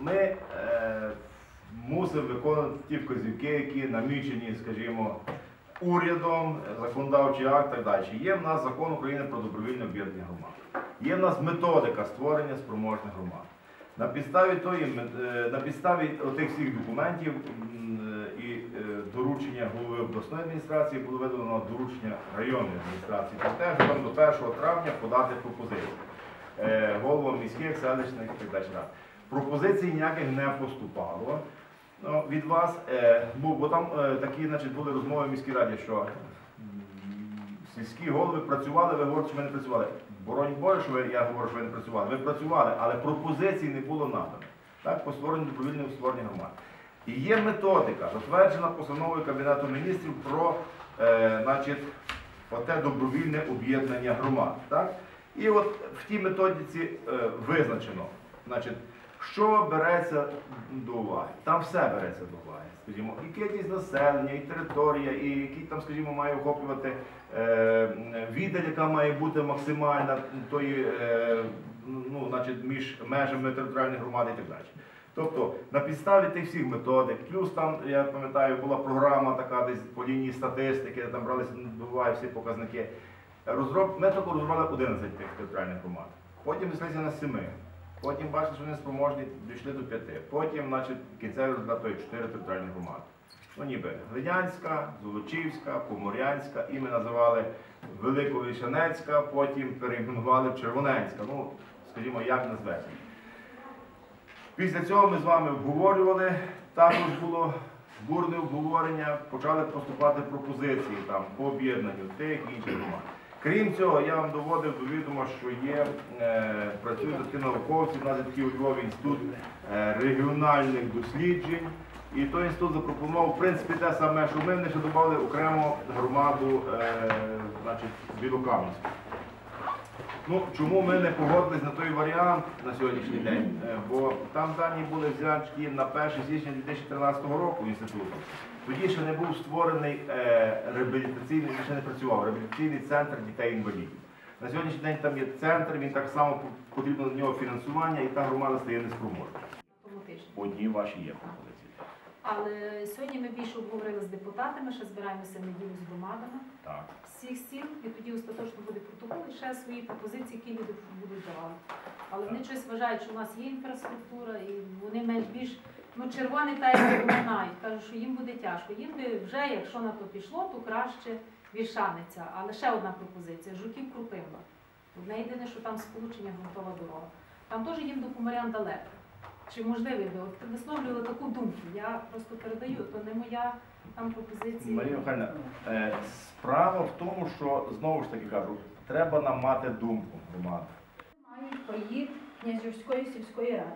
ми е, мусимо виконувати ті вказівки, які намічені, скажімо, урядом, законодавчий акт і так далі. Є в нас закон України про добровільне об'єднання громад. Є в нас методика створення спроможних громад. На підставі тої е, на підставі тих всіх документів е, і е, доручення голови обласної адміністрації було видано доручення районної адміністрації про те, що там до 1 травня подати пропозиції головам міських, селищних і так далі. Пропозицій ніяких не поступало ну, від вас. Е, бо, бо там е, такі значить, були розмови в міській раді, що сільські голови працювали, ви говорите, що ви не працювали. Боронь Боже, що ви, я говорю, що ви не працювали. Ви працювали, але пропозицій не було надано. Так, по створенню добровільного створення громад. І є методика, затверджена постановою Кабінету міністрів про е, значить, оте добровільне об'єднання громад. Так? І от в тій методиці е, визначено, значить, що береться до уваги. Там все береться до уваги. Скажімо, і кількість населення, і територія, і який там, скажімо, має охоплювати е, віддаль, яка має бути максимальна тої, е, ну, значить, між межами територіальної громади і так далі. Тобто на підставі тих всіх методик, плюс там, я пам'ятаю, була програма така десь по лінії статистики, де там бралися до всі показники. Розроб... Ми тільки розробили 11 тих територіальних громад. Потім зійшлися на 7. Потім бачили, що вони спроможні, дійшли до 5. Потім, значить, кінцевий результат той 4 територіальні громади. Ну, ніби Глинянська, Золочівська, Поморянська, і ми називали Великовішанецька, потім перейменували в Червоненська. Ну, скажімо, як назвати. Після цього ми з вами обговорювали, також було бурне обговорення, почали поступати пропозиції там, по об'єднанню тих інших громад. Крім цього, я вам доводив до відома, що є, е, працюють такі науковці, у нас є такий у Львові інститут е, регіональних досліджень. І той інститут запропонував, в принципі, те саме, що ми, вони ще додали окремо громаду е, значить, Білокам'янську. Ну, чому ми не погодились на той варіант на сьогоднішній день? Е, Бо там дані були взяті на 1 січня 2013 року інституту. Тоді ще не був створений е, реабілітаційний, ще не працював, реабілітаційний центр дітей-інвалідів. На сьогоднішній день там є центр, він так само по- потрібно до нього фінансування, і та громада стає неспроможною. Одні ваші є пропозиції. Але сьогодні ми більше обговорили з депутатами, ще збираємося в неділю з громадами Так. всіх сіл, і тоді остаточно буде протокол і ще свої пропозиції, які люди будуть давати. Але вони щось вважають, що у нас є інфраструктура, і вони менш більш ну червоний та вони знають. Кажуть, що їм буде тяжко. Їм би вже, якщо на то пішло, то краще віршаниця. Але ще одна пропозиція: жуків крупивна. Одне єдине, що там сполучення грунтова дорога. Там теж їм до Поморян далеко. Чи можливо би? От висловлювали таку думку. Я просто передаю, то не моя там пропозиція. Марія Михайлівна, е, справа в тому, що знову ж таки кажу, треба нам мати думку громади. мають паї князівської сільської ради.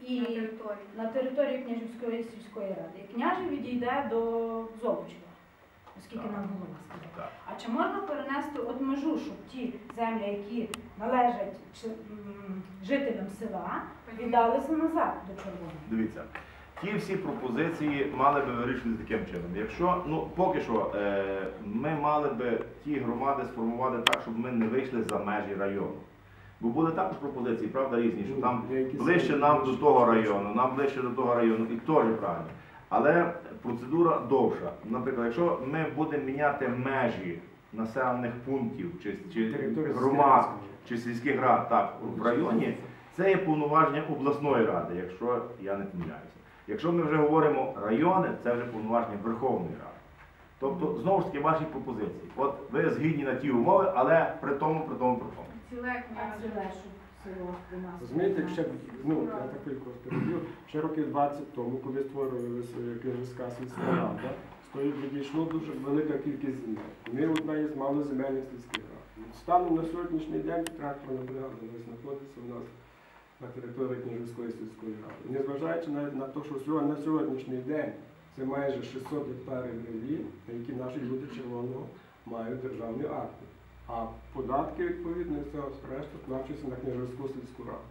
І на території. на території княжівської сільської ради. І княжий відійде до Золочева, оскільки нам голова сказав. Так. А чи можна перенести от межу, щоб ті землі, які належать чи- жителям села, віддалися назад до червоного? Дивіться, ті всі пропозиції мали би вирішити таким чином. Якщо, ну поки що, е, ми мали би ті громади сформувати так, щоб ми не вийшли за межі району. Бо були також пропозиції, правда, різні, що там ближче нам до того району, нам ближче до того району, і теж правильно. Але процедура довша. Наприклад, якщо ми будемо міняти межі населених пунктів чи, чи громад чи сільських рад так, в районі, це є повноваження обласної ради, якщо я не помиляюся. Якщо ми вже говоримо райони, це вже повноваження Верховної Ради. Тобто, знову ж таки, ваші пропозиції. От ви згідні на ті умови, але при тому, при тому, при тому. Ціле. Розумієте, ще ну я так тільки переб'ю, ще років 20 тому, коли створювалася Київська сільська рада, відійшло дуже велика кількість земель. Ми одна із малоземельних сільських рад. Станом на сьогоднішній день тракторна бригада знаходиться у нас на території Княжівської сільської ради. Незважаючи навіть на те, що на сьогоднішній день це майже 600 гектарів землі, на які наші люди червоного мають державні акти. А податки відповідно все решта сплачуються на княжівську сільську раду.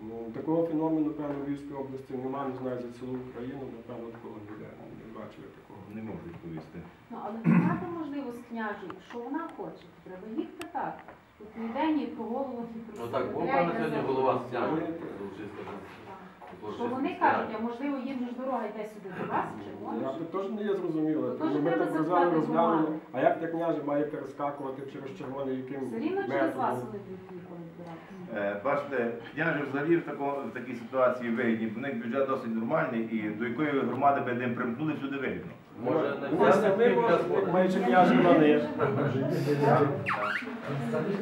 Ну, такого феномену, певно, в Львівській області немає, не знаю, за цілу Україну, напевно, такого ніде не бачили такого. Не можу відповісти. Ну, але питати можливість княжі, що вона хоче. Треба їх питати. Тут ніде ні про голову, ні про Ну так, секретаря, пане сьогодні голова Ну, сняв. Що вони кажуть, а можливо їм ж дорога йде сюди до вас, чи Я теж не є зрозуміло. Ну, теж ми треба так казали, запитати розглянули. А як так княже має перескакувати через червоний яким Все рівно через вас вони будуть їхати Бачите, княже взагалі в, тако, в такій ситуації вигідні, в них бюджет досить нормальний і до якої громади би не примкнули, всюди вигідно. Може, маючи княже на них.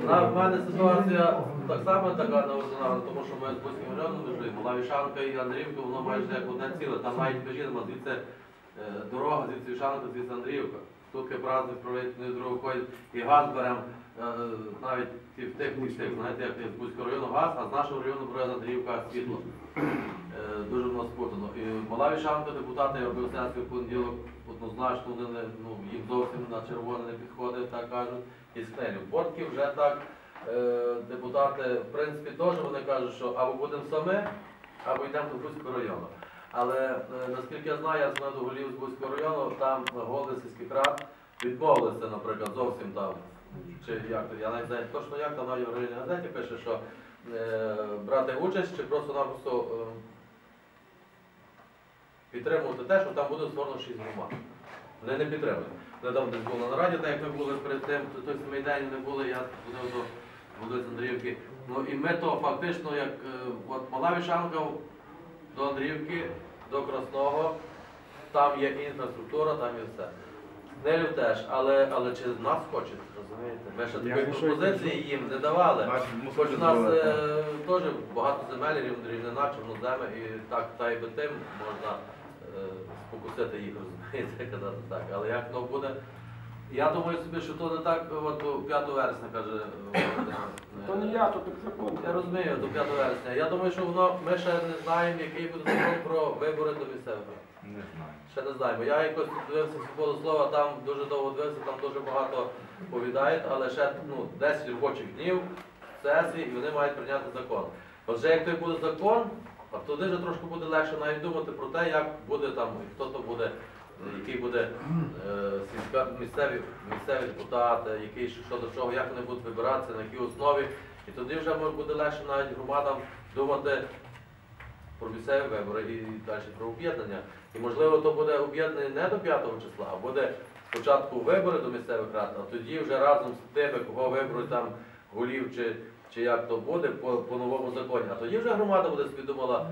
В мене ситуація так само така неординарна, тому що ми з Бузьким районом живемо. Лавішанка і Андріївка, воно майже як одне ціле. Там навіть межі нема, звідси е, дорога, звідси Вішанка, звідси Андріївка. Тут є праздник проведений дорогу ходять і газ беремо е, навіть в тих, ті тих, знаєте, як з Бузького району газ, а з нашого району проведена Андріївка світло. Е, Дуже воно спутано. І мала Вішанка, депутати, я робив сесію в понеділок, однозначно вони ну, їм зовсім на червоне не підходить, так кажуть, і скнелів. Бортків вже так, е, депутати, в принципі, теж вони кажуть, що або будемо самі, або йдемо до Бузького району. Але е, наскільки я знаю, я знаю до голів з Бузького району, там голови сільських рад відмовилися, наприклад, зовсім там. Чи як я навіть знаю точно як, там навіть в районній газеті пише, що е, брати участь, чи просто-напросто е, підтримувати те, що там буде створено 6 громад. Вони не підтримують. Там десь були на нараді, так як ми були перед тим, то той самий день не були, я ходив до Володимира Андріївки. Ну і ми то фактично, як е, от мала Вішанка до Андріївки, до Красного, там є інфраструктура, там є все. Нелю теж, але, але чи нас хочуть, розумієте? Ми ще такої пропозиції їм не давали. Хоч у нас е, теж багато земель рівнина, чорноземи, і так та й би тим можна е, спокусити їх, розумієте, казати так. Але як воно буде? Я думаю собі, що то не так, от до 5 вересня каже. е, То не я, то так закон. Я розумію, до 5 вересня. Я думаю, що воно ми ще не знаємо, який буде закон про вибори до місцевих. Не знаю. Ще не знаємо. Я якось дивився свободу слова, там дуже довго дивився, там дуже багато повідають, але ще ну, 10 робочих днів сесії і вони мають прийняти закон. Отже, як той буде закон, а тоді вже трошки буде легше навіть думати про те, як буде там, хто то буде, який буде е, сільська, місцеві, місцеві депутати, який що до чого, як вони будуть вибиратися, на якій основі. І тоді вже буде легше навіть громадам думати про місцеві вибори і далі про об'єднання. І можливо то буде об'єднання не до 5 числа, а буде спочатку вибори до місцевих рад, а тоді вже разом з тими, кого виберуть там голів чи, чи як то буде по, по новому законі. А тоді вже громада буде собі думала,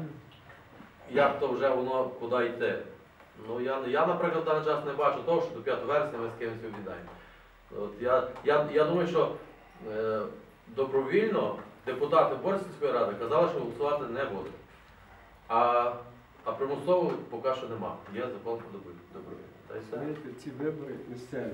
як то вже воно куди йти. Ну я, я наприклад, в даний час не бачу того, що до 5 вересня ми з кимось об'єднаємо. От я, я, я думаю, що е, добровільно депутати Борської ради казали, що голосувати не будуть. А, а примусово поки що нема. Є закон про добровільно. ці вибори місцеві,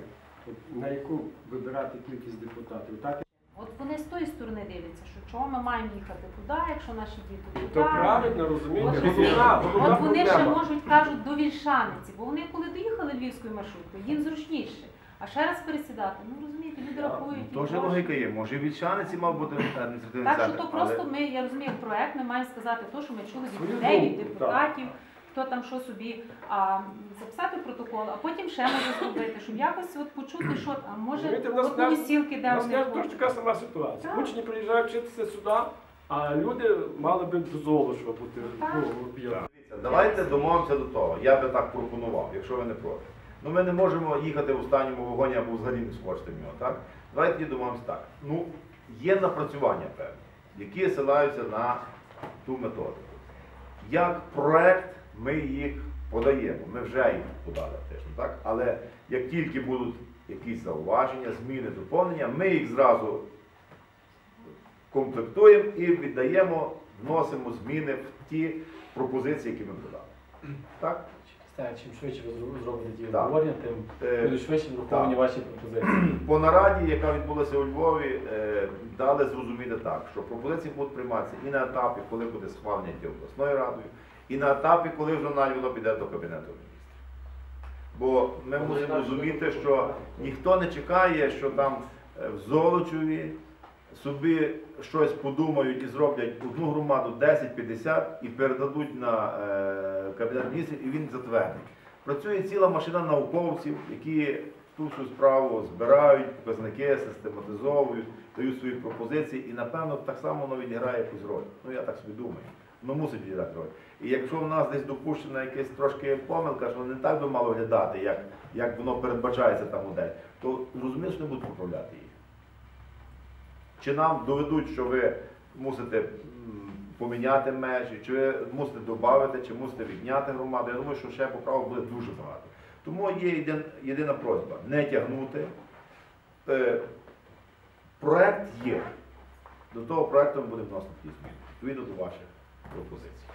на яку вибирати кількість депутатів, так От вони з тої сторони дивляться, що чого ми маємо їхати туди, якщо наші діти туди. то правильно розумієте, От головна, головна От вони ще проблема. можуть кажуть до Вільшаниці, бо вони коли доїхали львівською маршруткою, їм зручніше. А ще раз пересідати, ну розумієте, люди рахують. І гроші. логіка є. Може, від Шаниці мав бути адміністративний Так що центр. то але- просто ми, я розумію, проект, ми маємо сказати те, що ми чули від Свою людей, від думку, депутатів, хто там що собі а, записати протокол, а потім ще може зробити, щоб якось от почути, що а може Розумієте, в нас теж- новосілки, де нас вони теж така сама ситуація. Так. Учні приїжджають вчитися сюди, а люди мали би до Золочева бути Так. ну, об'єднані. Дивіться, Давайте домовимося до того. Я би так пропонував, якщо ви не проти. Ну ми не можемо їхати в останньому вагоні або взагалі не схочете в нього, так? Давайте тоді домовимося так. Ну, є напрацювання певні, які ссилаються на ту методику. Як проект ми їх подаємо. Ми вже їх подали фактично, так? Але як тільки будуть якісь зауваження, зміни, доповнення, ми їх зразу комплектуємо і віддаємо, вносимо зміни в ті пропозиції, які ми подали. Так? Так, чим швидше ви зроб- зробите ті Так. обговорення, тим Е, швидше враховані ваші пропозиції. По нараді, яка відбулася у Львові, е, дали зрозуміти так, що пропозиції будуть прийматися і на етапі, коли буде схвалення ті обласною радою, і на етапі, коли вже навіть воно піде до Кабінету міністрів. Бо ми мусимо розуміти, що ніхто не чекає, що там е, в Золочеві собі щось подумають і зроблять одну громаду 10-50 і передадуть на е, Кабінет міністрів, і він затвердить. Працює ціла машина науковців, які ту всю справу збирають, показники, систематизовують, дають свої пропозиції, і напевно так само воно відіграє якусь роль. Ну я так собі думаю. Ну мусить роль. І якщо в нас десь допущена якась трошки помилка, що не так би мало виглядати, як, як воно передбачається та модель, то зрозуміло, що не будуть поправляти її. Чи нам доведуть, що ви мусите поміняти межі, чи ви мусите додати, чи мусите відняти громаду. Я думаю, що ще поправок буде дуже багато. Тому є єдина просьба не тягнути. Е, проект є. До того проекту ми будемо вносити зміни, відповідно до ваших пропозицій.